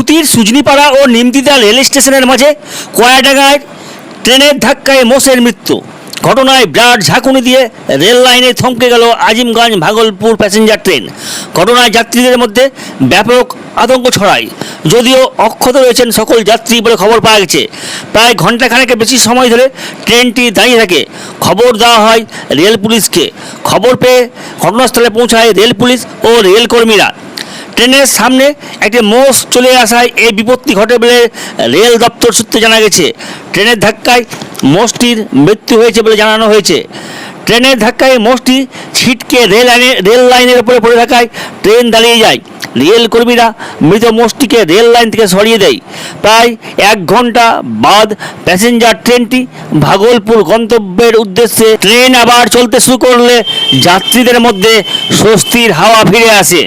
সুতির সুজনিপাড়া ও নিমতিতা রেল স্টেশনের মাঝে কয়াডাঙ্গায় ট্রেনের ধাক্কায় মোষের মৃত্যু। ঘটনায় বিরাট ঝাঁকুনি দিয়ে রেল লাইনে থমকে গেল আজিমগঞ্জ ভাগলপুর প্যাসেঞ্জার ট্রেন। ঘটনায় যাত্রীদের মধ্যে ব্যাপক আতঙ্ক ছড়ায়। যদিও অক্ষত রয়েছেন সকল যাত্রী বলে খবর পাওয়া গেছে। প্রায় ঘন্টাখানেকের বেশি সময় ধরে ট্রেনটি দাঁড়িয়ে থাকে। খবর দেওয়া হয় রেল পুলিশকে। খবর পেয়ে ঘটনাস্থলে পৌঁছায় রেল পুলিশ ও রেল কর্মীরা ট্রেনের সামনে একটি মোষ চলে আসায় এই বিপত্তি ঘটে বলে রেল দপ্তর সূত্রে জানা গেছে। ট্রেনের ধাক্কায় মোষটির মৃত্যু হয়েছে বলে জানানো হয়েছে। ট্রেনের ধাক্কায় মোষটি ছিটকে রেল লাইনে, রেল লাইনের উপরে পড়ে থাকায় ট্রেন দাঁড়িয়ে যায়। রেল কর্মীরা মৃত মোষটিকে রেল লাইন থেকে সরিয়ে দেয়। প্রায় এক ঘণ্টা বাদ প্যাসেঞ্জার ট্রেনটি ভাগলপুর গন্তব্যের উদ্দেশ্যে ট্রেন আবার চলতে শুরু করলে যাত্রীদের মধ্যে স্বস্তির হাওয়া ফিরে আসে।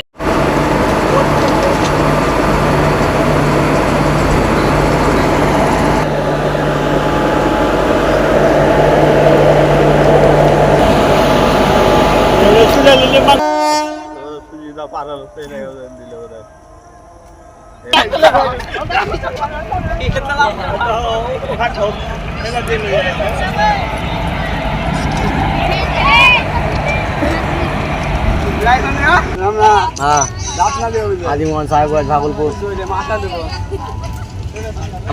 আজিমোহন সাহেবগঞ্জ ভাগলপুর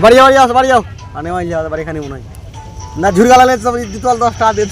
বাড়ি যাও বাড়ি যাও। বাড়ি যাও মানে বাড়ি খানি মনে হয়। না ঝুড়ি গালালে দিতল দশ দিত